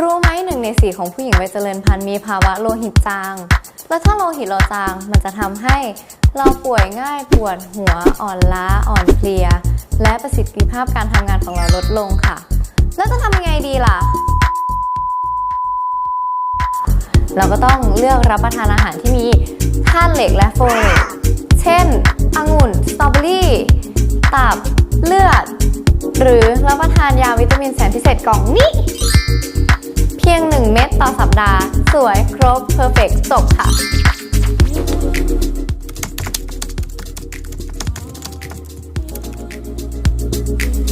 รู้ไหมหนึ่งในสี่ของผู้หญิงวัยเจริญพันธุ์มีภาวะโลหิตจาง แล้วถ้าโลหิตเราจางมันจะทำให้เราป่วยง่ายปวดหัวอ่อนล้าอ่อนเพลีย และประสิทธิภาพการทำงานของเราลดลงค่ะ แล้วจะทำยังไงดีล่ะ เราก็ต้องเลือกรับประทานอาหารที่มีธาตุเหล็กและโฟเลตเช่นองุ่นสตรอเบอรี่ ตับ เลือด หรือรับประทานยาวิตามินแสนพิเศษกล่องนี้ ดาห์ สวยครบเพอร์เฟกจบค่ะเ